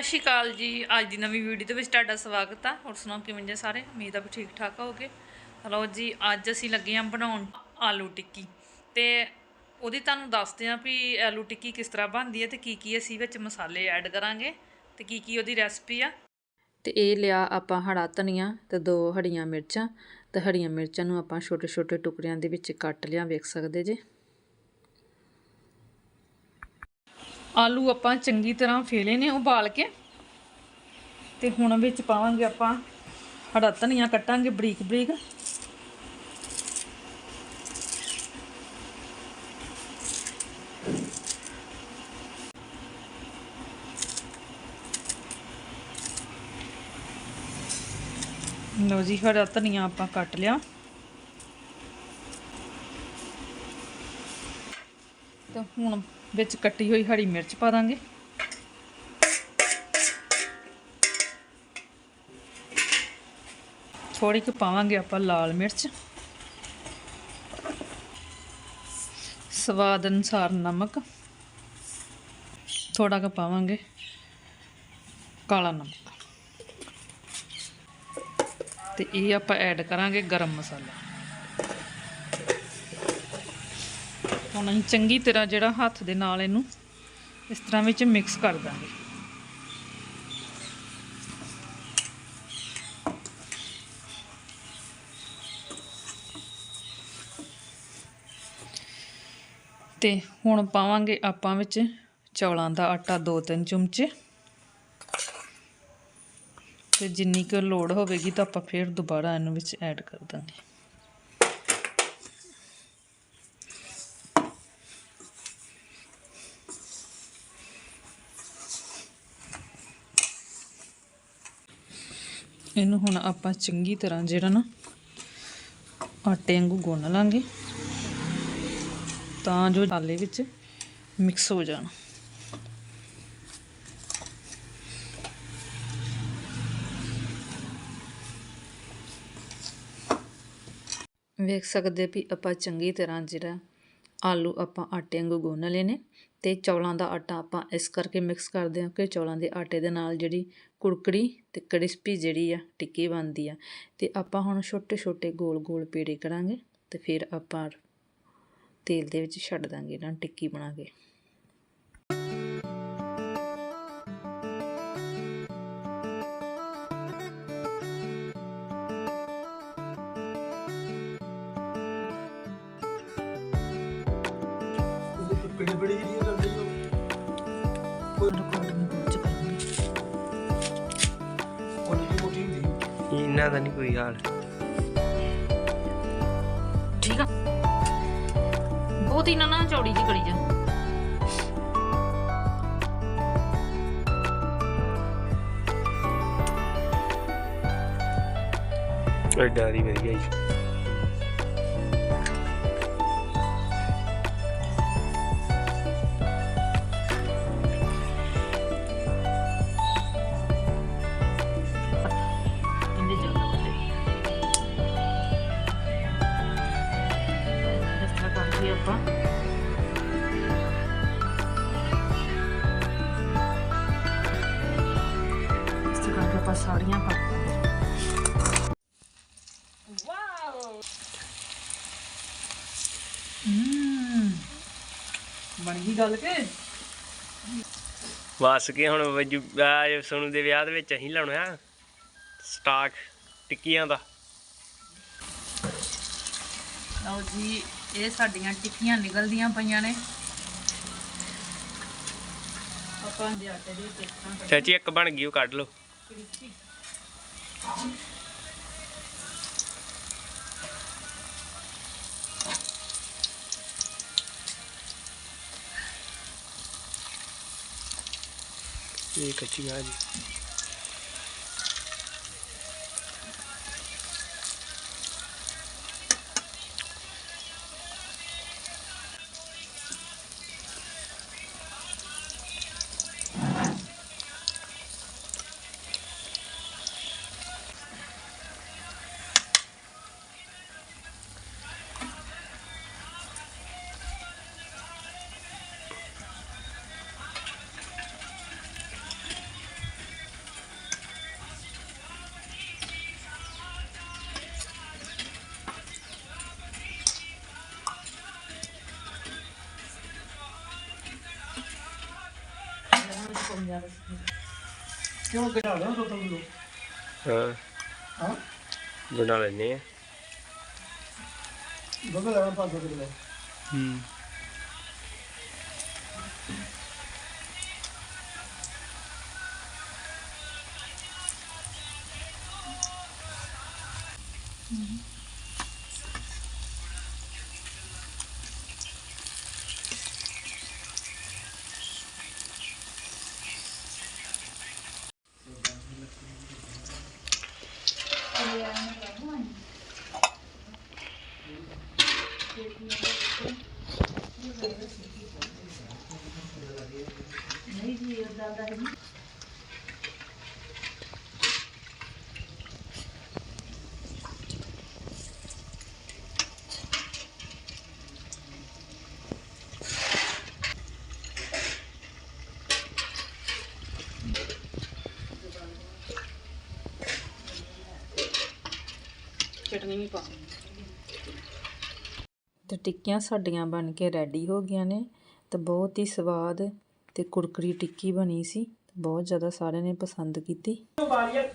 ਸਤਿ ਸ਼੍ਰੀ ਅਕਾਲ ਜੀ। ਅੱਜ ਦੀ ਨਵੀਂ ਵੀਡੀਓ ਦੇ ਵਿੱਚ ਤੁਹਾਡਾ ਸਵਾਗਤ ਆ। ਹੋਰ ਸੁਣਾਓ, ਕਿਵੇਂ ਜੇ ਸਾਰੇ? ਉਮੀਦ ਆ ਵੀ ਠੀਕ ਠਾਕ ਹੋਗੇ ਲਓ ਜੀ, ਅੱਜ ਅਸੀਂ ਲੱਗੇ ਆਂ ਬਣਾਉਣ ਆਲੂ ਟਿੱਕੀ। ਤੇ ਉਹਦੀ ਤੁਹਾਨੂੰ ਦੱਸਦੇ ਆਂ ਵੀ ਆਲੂ ਟਿੱਕੀ ਕਿਸ ਤਰ੍ਹਾਂ ਬਣਦੀ ਹੈ ਤੇ ਕੀ ਕੀ ਅਸੀਂ ਵਿੱਚ ਮਸਾਲੇ ਐਡ ਕਰਾਂਗੇ ਤੇ ਕੀ ਕੀ ਉਹਦੀ ਰੈਸਪੀ ਆ। ਤੇ ਇਹ ਲਿਆ ਆਪਾਂ ਹੜਾ ਧਨੀਆ ਤੇ ਦੋ ਹੜੀਆਂ ਮਿਰਚਾਂ। ਤੇ ਹੜੀਆਂ ਮਿਰਚਾਂ ਨੂੰ ਆਪਾਂ ਛੋਟੇ ਛੋਟੇ ਟੁਕੜਿਆਂ ਦੇ ਵਿੱਚ ਕੱਟ ਲਿਆ, ਵੇਖ ਸਕਦੇ ਜੇ। ਆਲੂ ਆਪਾਂ ਚੰਗੀ ਤਰ੍ਹਾਂ ਫੇਲੇ ਨੇ ਉਬਾਲ ਕੇ। ਤੇ ਹੁਣ ਵਿੱਚ ਪਾਵਾਂਗੇ ਆਪਾਂ ਹਰਾ ਧਨੀਆ ਕੱਟਾਂਗੇ ਬਰੀਕ ਬਰੀਕ। ਲਓ ਜੀ ਹਰਾ ਧਨੀਆ ਆਪਾਂ ਕੱਟ ਲਿਆ। ਤੇ ਹੁਣ ਵਿੱਚ ਕੱਟੀ ਹੋਈ ਹਰੀ ਮਿਰਚ ਪਾ ਦਾਂਗੇ। ਥੋੜੀ ਕੁ ਪਾਵਾਂਗੇ ਆਪਾਂ ਲਾਲ ਮਿਰਚ। ਸਵਾਦ ਅਨੁਸਾਰ ਨਮਕ। ਥੋੜਾ ਕੁ ਪਾਵਾਂਗੇ ਕਾਲਾ ਨਮਕ। ਤੇ ਇਹ ਆਪਾਂ ਐਡ ਕਰਾਂਗੇ ਗਰਮ ਮਸਾਲਾ। ਹੁਣ ਅਸੀਂ ਚੰਗੀ ਤਰ੍ਹਾਂ ਜਿਹੜਾ ਹੱਥ ਦੇ ਨਾਲ ਇਹਨੂੰ ਇਸ ਤਰ੍ਹਾਂ ਵਿੱਚ ਮਿਕਸ ਕਰ ਦਾਂਗੇ। ਤੇ ਹੁਣ ਪਾਵਾਂਗੇ ਆਪਾਂ ਵਿੱਚ ਚੌਲਾਂ ਦਾ ਆਟਾ 2-3 ਚਮਚੇ। ਤੇ ਜਿੰਨੀ ਕੁ ਲੋੜ ਹੋਵੇਗੀ ਤਾਂ ਆਪਾਂ ਫਿਰ ਦੁਬਾਰਾ ਇਹਨੂੰ ਵਿੱਚ ਐਡ ਕਰ ਦਾਂਗੇ। ਇਹਨੂੰ ਹੁਣ ਆਪਾਂ ਚੰਗੀ ਤਰ੍ਹਾਂ ਜਿਹੜਾ ਨਾ ਆਟੇ ਵਾਂਗੂ ਗੁੰਨ ਲਾਂਗੇ। ਤਾਂ ਜੋ ਆਲੇ ਵਿੱਚ ਮਿਕਸ ਹੋ ਜਾਣ। ਵੇਖ ਸਕਦੇ ਵੀ ਆਪਾਂ ਚੰਗੀ ਤਰ੍ਹਾਂ ਜਿਹੜਾ ਆਲੂ ਆਪਾਂ ਆਟੇ ਵਾਂਗੂ ਗੁੰਨ ਲਏ ਨੇ ਤੇ ਚੌਲਾਂ ਦਾ ਆਟਾ ਆਪਾਂ ਇਸ ਕਰਕੇ ਮਿਕਸ ਕਰਦੇ ਹਾਂ ਕਿ ਚੌਲਾਂ ਦੇ ਆਟੇ ਦੇ ਨਾਲ ਜਿਹੜੀ ਕੁੜਕੜੀ ਤੇ ਕ੍ਰਿਸਪੀ ਜਿਹੜੀ ਆ ਟਿੱਕੀ ਬਣਦੀ ਆ ਤੇ ਆਪਾਂ ਹੁਣ ਛੋਟੇ ਛੋਟੇ ਗੋਲ ਗੋਲ ਪੇੜੇ ਕਰਾਂਗੇ ਤੇ ਫਿਰ ਆਪਾਂ ਤੇਲ ਦੇ ਵਿੱਚ ਛੱਡ ਦਾਂਗੇ ਇਹਨਾਂ ਨੂੰ ਟਿੱਕੀ ਬਣਾ ਕੇ। ਕਿਹੜੀ ਬੜੀ ਜਿਹੜੀ ਰਹੀ ਹੋ ਉਹਨੇ ਕੀ ਮੋਟੀ ਹੁੰਦੀ। ਇਹਨਾਂ ਦਾ ਨਹੀਂ ਕੋਈ ਹਾਲ। ਠੀਕ ਆ। ਬਹੁਤ ਹੀ ਨਾ ਨਾ ਚੌੜੀ ਜੀ ਕਰੀ ਜਾ। ਐਡਾ ਦੀ ਵਧੀਆ ਜੀ। ਕਰਕੇ ਆਪਾਂ। ਇਸ ਤਰ੍ਹਾਂ ਕਰਕੇ ਆਪਾਂ ਸਾਰੀਆਂ ਪਾ ਵਾਓ ਹਮ ਬਣ ਗਈ ਗੱਲ ਕੇ? ਵਸ ਕੇ ਹੁਣ ਆ ਸੋਨੂ ਦੇ ਵਿਆਹ ਦੇ ਵਿੱਚ ਅਸੀਂ ਲਾਉਣਾ ਆ ਸਟਾਕ ਟਿੱਕੀਆਂ ਦਾ। ਲਓ ਜੀ ਇਹ ਸਾਡੀਆਂ ਟਿੱਕੀਆਂ ਨਿਕਲਦੀਆਂ ਪਈਆਂ ਨੇ। ਆਪਾਂ ਦੇ ਆਟੇ ਦੇ ਵਿੱਚ ਇਸ ਤਰ੍ਹਾਂ ਚਾਚੀ ਇੱਕ ਬਣ ਗਈ ਉਹ ਕੱਢ ਲਓ। ਇਹ ਕੱਚੀਆਂ ਜੀ ਜਾ। ਕਿਉਂ ਕਿਹਾ ਨਾ ਦੋ ਕਿਲੋ ਹਾਂ ਹਾਂ ਬਣਾ ਲੈਨੇ ਆ ਦੁੱਧ ਲੈਣਾ 500 ਕਿਲੋ ਹੂੰ ਚਟਨੀ ਵੀ ਪਾ। ਤੇ ਟਿੱਕੀਆਂ ਸਾਡੀਆਂ ਬਣ ਕੇ ਰੈਡੀ ਹੋ ਗਈਆਂ ਨੇ ਤੇ ਬਹੁਤ ਹੀ ਸਵਾਦ ਤੇ ਕੁਰਕਰੀ ਟਿੱਕੀ ਬਣੀ ਸੀ। ਬਹੁਤ ਜ਼ਿਆਦਾ ਸਾਰਿਆਂ ਨੇ ਪਸੰਦ ਕੀਤੀ।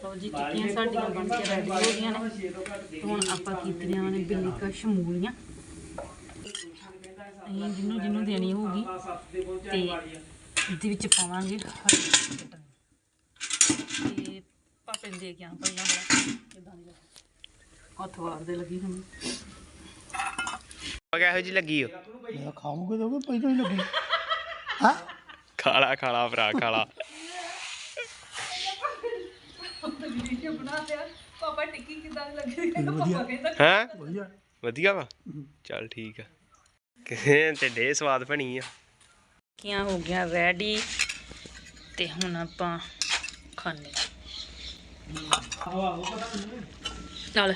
ਲਓ ਜੀ ਟਿੱਕੀਆਂ ਸਾਡੀਆਂ ਬਣ ਕੇ ਰੈਡੀ ਹੋ ਗਈਆਂ ਨੇ। ਤੇ ਹੁਣ ਆਪਾਂ ਕੀਤੀਆਂ ਨੇ ਬਿੱਲੀ ਦੇਣੀ ਹੋਊਗੀ ਤੇ ਇਹਦੇ ਵਿੱਚ ਪਾਵਾਂਗੇ ਹਰੀ ਚਟਨੀ। ਤੇ ਪਾਪੇ ਨੂੰ ਦੇ ਕੇ ਆਂ ਪਹਿਲਾਂ। ਬੜਾ ਕਿਦਾਂ ਦੀ ਹੱਥ ਵਾਰਦੇ ਲੱਗੀ ਹੁਣ। ਆ ਕਿਹੋ ਜੀ ਲੱਗੀ ਓ? ਮੈਂ ਖਾਵਾਂਗੇ ਤਾਂ ਪਹਿਲਾਂ ਹੀ ਲੱਗੀ। ਹਾਂ? ਖਾਲਾ ਖਾਲਾ ਭਰਾ ਖਾਲਾ। ਪਾਪਾ ਟਿੱਕੀ ਕਿਦਾਂ ਲੱਗੀ ਵਧੀਆ। ਹੈ? ਵਧੀਆ। ਵਧੀਆ ਵਾ? ਚੱਲ ਠੀਕ ਆ। ਕਿਸੇ ਤੇ ਡੇ ਸਵਾਦ ਬਣੀ ਆ। ਟਿੱਕੀਆਂ ਹੋ ਗਿਆ ਰੈਡੀ ਤੇ ਹੁਣ ਆਪਾਂ ਖਾਣੇ। ਨਾਲ